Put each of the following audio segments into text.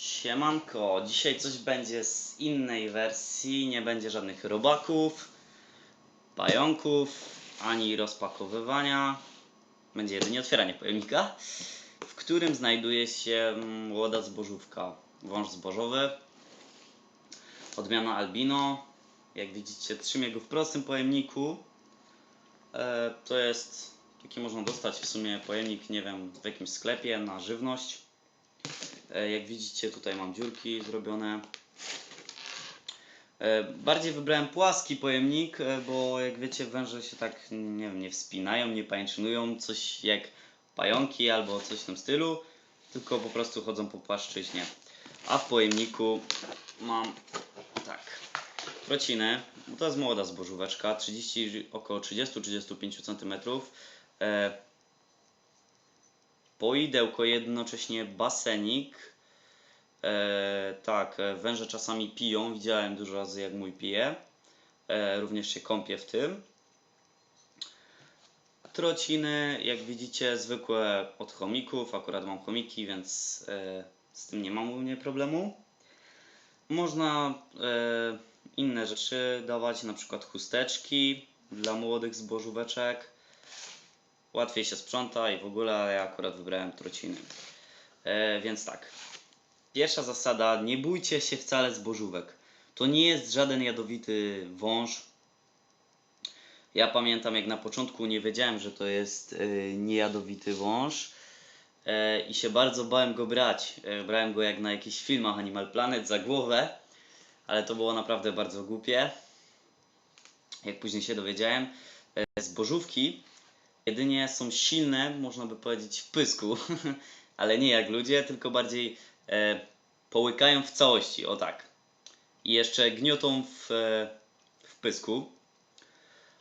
Siemanko, dzisiaj coś będzie z innej wersji, nie będzie żadnych robaków, pająków, ani rozpakowywania. Będzie jedynie otwieranie pojemnika, w którym znajduje się młoda zbożówka, wąż zbożowy, odmiana albino. Jak widzicie, trzymie go w prostym pojemniku. E, to jest, taki można dostać w sumie pojemnik, nie wiem, w jakimś sklepie na żywność. E, Jak widzicie, tutaj mam dziurki zrobione. E, Bardziej wybrałem płaski pojemnik, e, bo jak wiecie, węże się tak nie wiem, nie wspinają, nie pajęczynują, coś jak pająki albo coś w tym stylu, tylko po prostu chodzą po płaszczyźnie. A w pojemniku mam tak, trocinę, bo to jest młoda zbożóweczka, 30, około 30-35 cm. Poidełko, jednocześnie basenik. E, tak, e, węże czasami piją, widziałem dużo razy jak mój pije. E, również się kąpie w tym. Trociny, jak widzicie, zwykłe od chomików. Akurat mam chomiki, więc e, z tym nie mam u mnie problemu. Można e, inne rzeczy dawać, na przykład chusteczki dla młodych zbożóweczek łatwiej się sprząta i w ogóle, ale ja akurat wybrałem trociny. E, więc tak. Pierwsza zasada, nie bójcie się wcale zbożówek. To nie jest żaden jadowity wąż. Ja pamiętam jak na początku nie wiedziałem, że to jest e, niejadowity wąż e, i się bardzo bałem go brać. E, brałem go jak na jakichś filmach Animal Planet za głowę, ale to było naprawdę bardzo głupie. Jak później się dowiedziałem, e, zbożówki jedynie są silne, można by powiedzieć, w pysku, ale nie jak ludzie, tylko bardziej e, połykają w całości, o tak. I jeszcze gniotą w, e, w pysku.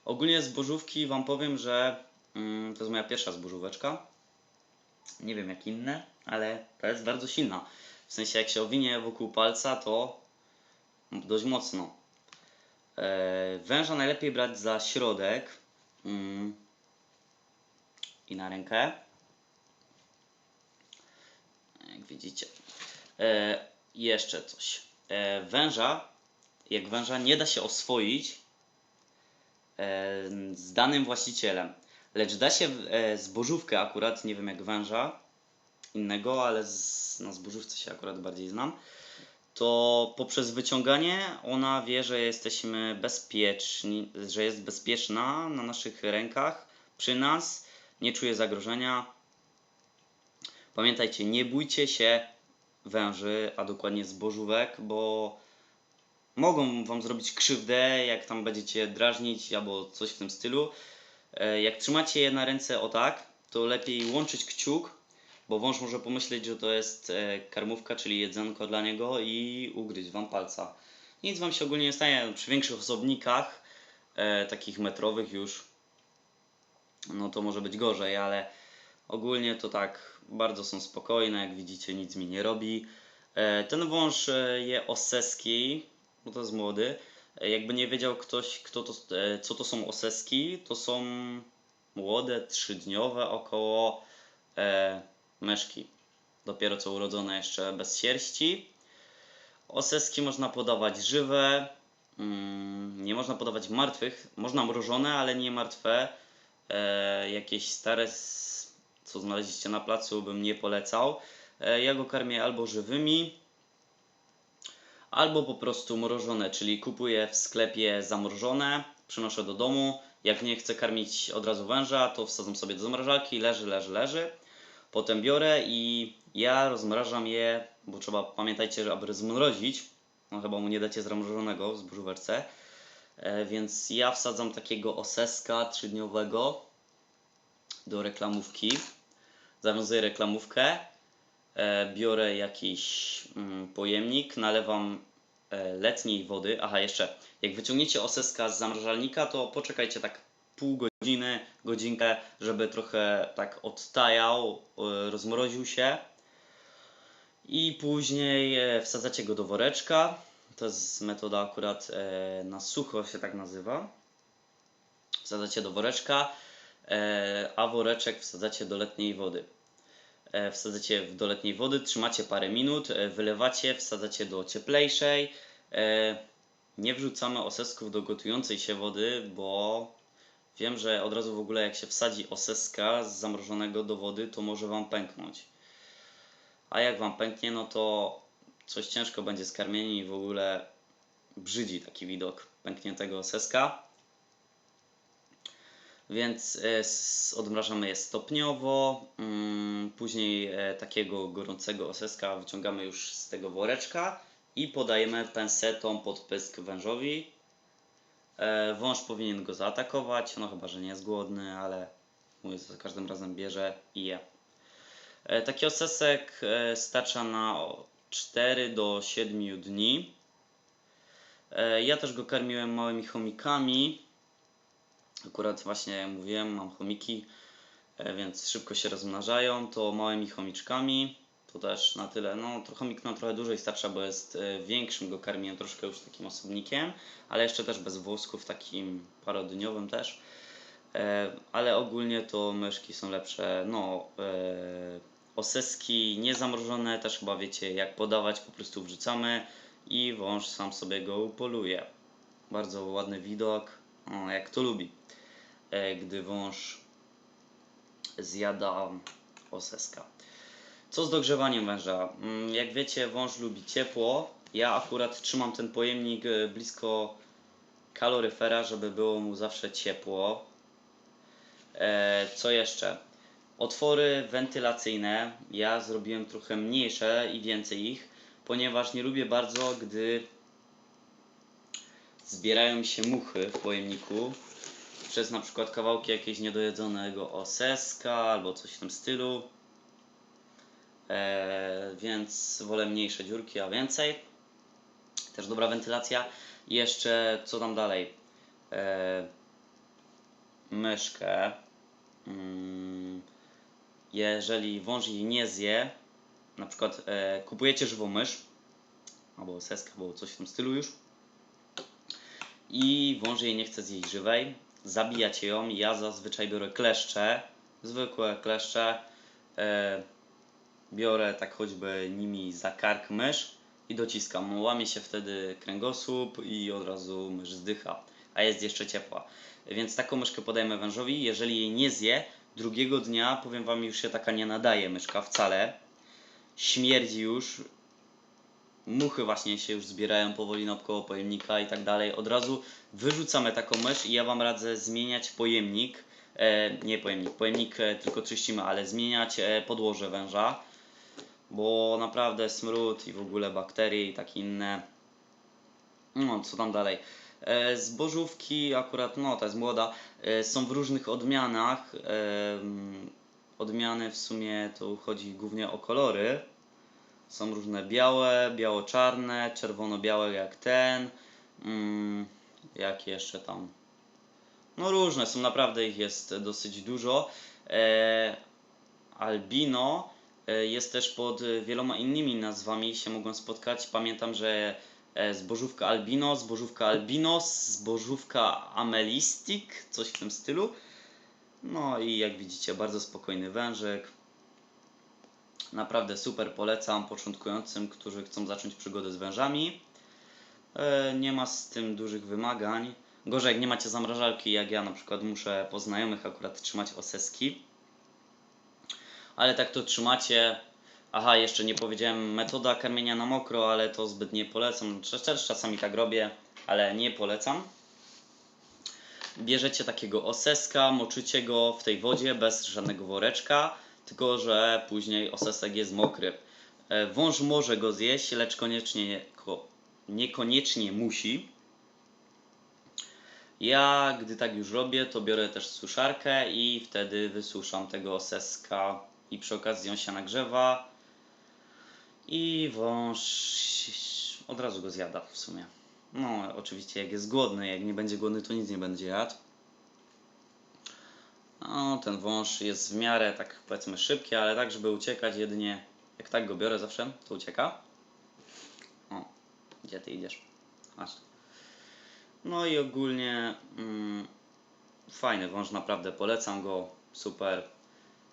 Ogólnie zbożówki Wam powiem, że mm, to jest moja pierwsza zbożóweczka. Nie wiem jak inne, ale ta jest bardzo silna. W sensie jak się owinie wokół palca, to dość mocno. E, węża najlepiej brać za środek. Mm, i na rękę. Jak widzicie. E, jeszcze coś. E, węża, jak węża nie da się oswoić e, z danym właścicielem, lecz da się e, zbożówkę akurat, nie wiem jak węża innego, ale z, na zbożówce się akurat bardziej znam, to poprzez wyciąganie ona wie, że jesteśmy bezpieczni, że jest bezpieczna na naszych rękach, przy nas, nie czuje zagrożenia. Pamiętajcie, nie bójcie się węży, a dokładnie zbożówek, bo mogą wam zrobić krzywdę, jak tam będziecie drażnić albo coś w tym stylu. E, Jak trzymacie je na ręce o tak, to lepiej łączyć kciuk, bo wąż może pomyśleć, że to jest e, karmówka, czyli jedzonko dla niego i ugryźć wam palca. Nic wam się ogólnie nie stanie przy większych osobnikach, e, takich metrowych już, no to może być gorzej, ale ogólnie to tak bardzo są spokojne, jak widzicie nic mi nie robi. E, Ten wąż e, je oseski, bo to jest młody. E, Jakby nie wiedział ktoś, kto to, co to są oseski, to są młode, trzydniowe około e, myszki. Dopiero co urodzone jeszcze bez sierści. Oseski można podawać żywe, mm, nie można podawać martwych. Można mrożone, ale nie martwe e, jakieś stare, co znaleźliście na placu, bym nie polecał. E, ja go karmię albo żywymi, albo po prostu mrożone, czyli kupuję w sklepie zamrożone, przynoszę do domu. Jak nie chcę karmić od razu węża, to wsadzam sobie do zamrażalki, leży, leży, leży. Potem biorę i ja rozmrażam je, bo trzeba, pamiętajcie, aby rozmrozić, no chyba mu nie dacie zamrożonego w zbożówce, E, Więc ja wsadzam takiego oseska trzydniowego do reklamówki. Zawiązuję reklamówkę. e, Biorę jakiś mm, pojemnik, nalewam e, letniej wody. Aha, jeszcze, jak wyciągniecie oseska z zamrażalnika, to poczekajcie tak pół godziny, godzinkę, żeby trochę tak odtajał, e, rozmroził się. I później e, wsadzacie go do woreczka. To jest metoda akurat e, na sucho się tak nazywa. Wsadzacie do woreczka, e, a woreczek wsadzacie do letniej wody. e, wsadzacie w doletniej wody, trzymacie parę minut, e, wylewacie, wsadzacie do cieplejszej. E, Nie wrzucamy osesków do gotującej się wody, bo wiem, że od razu w ogóle jak się wsadzi oseska z zamrożonego do wody, to może Wam pęknąć. A jak Wam pęknie, no to coś ciężko będzie z karmieniem i w ogóle brzydzi taki widok pękniętego oseska. Więc e, odmrażamy je stopniowo. Mm, Później e, takiego gorącego oseska wyciągamy już z tego woreczka i podajemy pensetą pod pysk wężowi. E, Wąż powinien go zaatakować, no chyba, że nie jest głodny, ale mówię, za każdym razem bierze i je. Taki osesek starcza na 4 do 7 dni. E, Ja też go karmiłem małymi chomikami. Akurat właśnie mówiłem, mam chomiki, e, więc szybko się rozmnażają. To małymi chomiczkami. To też na tyle, no chomik nam trochę dłużej starcza, bo jest e, większym, go karmiłem troszkę już takim osobnikiem, ale jeszcze też bez włosków, takim parodniowym też. Ale ogólnie to myszki są lepsze. No, oseski niezamrożone też chyba wiecie jak podawać, po prostu wrzucamy i wąż sam sobie go upoluje. Bardzo ładny widok, o, jak to lubi, e, gdy wąż zjada oseska. Co z dogrzewaniem węża? Mm, Jak wiecie, wąż lubi ciepło. Ja akurat trzymam ten pojemnik e, blisko kaloryfera, żeby było mu zawsze ciepło. E, co jeszcze? Otwory wentylacyjne. Ja zrobiłem trochę mniejsze i więcej ich, ponieważ nie lubię bardzo, gdy zbierają się muchy w pojemniku przez na przykład kawałki jakiegoś niedojedzonego oseska albo coś w tym stylu. E, więc wolę mniejsze dziurki, a więcej. Też dobra wentylacja. I jeszcze co tam dalej? E, myszkę. Mm, jeżeli wąż jej nie zje, na przykład e, kupujecie żywą mysz, albo seskę, albo coś w tym stylu już, i wąż jej nie chce zjeść żywej, zabijacie ją. Ja zazwyczaj biorę kleszcze, zwykłe kleszcze, e, biorę tak choćby nimi za kark mysz i dociskam. Łamie się wtedy kręgosłup i od razu mysz zdycha, a jest jeszcze ciepła. Więc taką myszkę podajemy wężowi. Jeżeli jej nie zje, drugiego dnia, powiem Wam, już się taka nie nadaje myszka wcale. Śmierdzi już. Muchy właśnie się już zbierają powoli naokoło pojemnika i tak dalej. Od razu wyrzucamy taką mysz i ja Wam radzę zmieniać pojemnik. E, nie pojemnik, pojemnik e, tylko czyścimy, ale zmieniać e, podłoże węża. Bo naprawdę smród i w ogóle bakterie i takie inne. No, co tam dalej? E, Zbożówki akurat, no ta jest młoda, e, są w różnych odmianach. em, Odmiany w sumie to chodzi głównie o kolory. Są różne białe, biało-czarne, czerwono-białe jak ten. Mm, jakie jeszcze tam? No różne, są naprawdę ich jest dosyć dużo. E, albino e, jest też pod e, wieloma innymi nazwami się mogą spotkać. Pamiętam, że e, zbożówka albino, zbożówka albinos, zbożówka amelistic, coś w tym stylu. No i jak widzicie, bardzo spokojny wężyk. Naprawdę super polecam początkującym, którzy chcą zacząć przygodę z wężami. E, Nie ma z tym dużych wymagań. Gorzej, jak nie macie zamrażalki, jak ja na przykład muszę po znajomych akurat trzymać oseski. Ale tak to trzymacie. Aha, jeszcze nie powiedziałem metoda karmienia na mokro, ale to zbyt nie polecam. Też czasami tak robię, ale nie polecam. Bierzecie takiego oseska, moczycie go w tej wodzie bez żadnego woreczka, tylko że później osesek jest mokry. E, Wąż może go zjeść, lecz koniecznie, ko, niekoniecznie musi. Ja, gdy tak już robię, to biorę też suszarkę i wtedy wysuszam tego oseska i przy okazji on się nagrzewa i wąż od razu go zjada w sumie. No, oczywiście jak jest głodny, jak nie będzie głodny, to nic nie będzie jadł. No, ten wąż jest w miarę tak powiedzmy szybki, ale tak, żeby uciekać jedynie jak tak go biorę zawsze, to ucieka. O, gdzie ty idziesz? No i ogólnie mm, fajny wąż, naprawdę polecam go, super.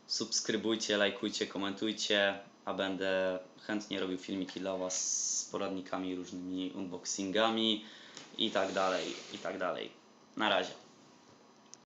subskrybujcie, lajkujcie, komentujcie, a będę chętnie robił filmiki dla Was z poradnikami, różnymi unboxingami i tak dalej, i tak dalej. Na razie.